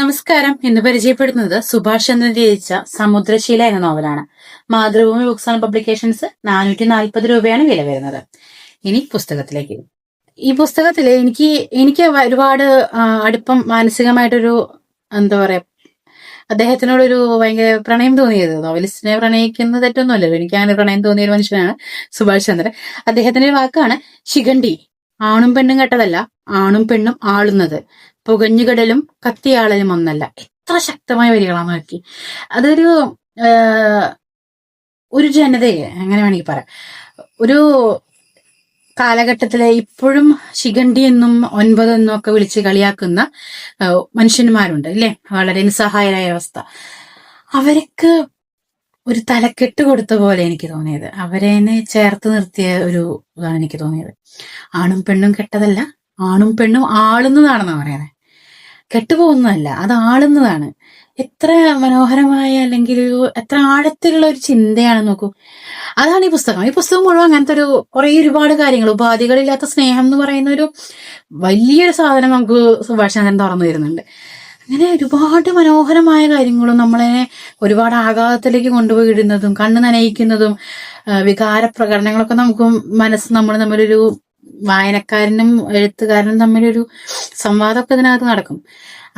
നമസ്കാരം. ഇന്ന് പരിചയപ്പെടുന്നത് സുഭാഷ് ചന്ദ്രൻ രചിച്ച സമുദ്രശീല എന്ന നോവലാണ്. മാതൃഭൂമി ബുക്സ് ആൻഡ് പബ്ലിക്കേഷൻസ് നാനൂറ്റി നാൽപ്പത് രൂപയാണ് വില വരുന്നത്. ഇനി പുസ്തകത്തിലേക്ക്. ഈ പുസ്തകത്തിൽ എനിക്ക് എനിക്ക് ഒരുപാട് അടുപ്പം മാനസികമായിട്ടൊരു എന്താ പറയാ അദ്ദേഹത്തിനോടൊരു ഭയങ്കര പ്രണയം തോന്നിയത്. നോവലിസ്റ്റിനെ പ്രണയിക്കുന്ന തെറ്റൊന്നുമല്ലല്ലോ. എനിക്ക് അങ്ങനെ പ്രണയം തോന്നിയ ഒരു മനുഷ്യനാണ് സുഭാഷ് ചന്ദ്രൻ. അദ്ദേഹത്തിന്റെ വാക്കാണ് ശിഖണ്ഡി. ആണും പെണ്ണും കെട്ടതല്ല ആണും പെണ്ണും ആളുന്നത്. പുകഞ്ഞുകടലും കത്തിയാളലും ഒന്നല്ല. എത്ര ശക്തമായ വരികളാണ് നോക്കി. അതൊരു ഒരു ജനതയെ അങ്ങനെ വേണമെങ്കിൽ പറയാം. ഒരു കാലഘട്ടത്തിലെ ഇപ്പോഴും ശിഖണ്ഡി എന്നും ഒൻപത് എന്നും ഒക്കെ വിളിച്ച് കളിയാക്കുന്ന മനുഷ്യന്മാരുണ്ട് അല്ലേ വളരെ നിസ്സഹായരായ അവസ്ഥ. അവർക്ക് ഒരു തലക്കെട്ട് കൊടുത്ത പോലെ എനിക്ക് തോന്നിയത്. അവരെ ചേർത്ത് നിർത്തിയ ഒരു ഇതാണ് എനിക്ക് തോന്നിയത്. ആണും പെണ്ണും കെട്ടതല്ല ആണും പെണ്ണും ആളുന്നതാണെന്നാണ് പറയുന്നത്. കെട്ടുപോകുന്നതല്ല അത് ആളുന്നതാണ്. എത്ര മനോഹരമായ അല്ലെങ്കിൽ എത്ര ആഴത്തിലുള്ള ഒരു ചിന്തയാണ് നോക്കൂ. അതാണ് ഈ പുസ്തകം. ഈ പുസ്തകം മുഴുവൻ അങ്ങനത്തെ ഒരു കുറെ ഒരുപാട് കാര്യങ്ങൾ ഉപാധികളില്ലാത്ത സ്നേഹം എന്ന് പറയുന്ന ഒരു വലിയൊരു സാധനം നമുക്ക് സുഭാഷ് ചന്ദ്രൻ തുറന്നു തരുന്നുണ്ട്. അങ്ങനെ ഒരുപാട് മനോഹരമായ കാര്യങ്ങളും നമ്മളെ ഒരുപാട് ആഘാതത്തിലേക്ക് കൊണ്ടുപോയി ഇടുന്നതും കണ്ണ് നനയിക്കുന്നതും വികാര പ്രകടനങ്ങളൊക്കെ നമുക്ക് മനസ്സ് നമ്മൾ തമ്മിലൊരു വായനക്കാരനും എഴുത്തുകാരനും തമ്മിലൊരു സംവാദമൊക്കെ ഇതിനകത്ത് നടക്കും.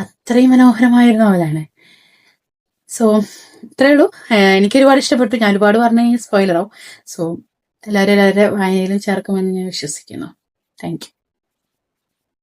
അത്രയും മനോഹരമായ ഒരു നോവലാണ്. സോ ഇത്രയേ ഉള്ളൂ. എനിക്ക് ഒരുപാട് ഇഷ്ടപ്പെട്ടു. ഞാൻ ഒരുപാട് പറഞ്ഞ സ്പോയിലറാവും സോ എല്ലാവരും എല്ലാവരുടെ വായനയിലും ചേർക്കുമെന്ന് ഞാൻ വിശ്വസിക്കുന്നു. താങ്ക്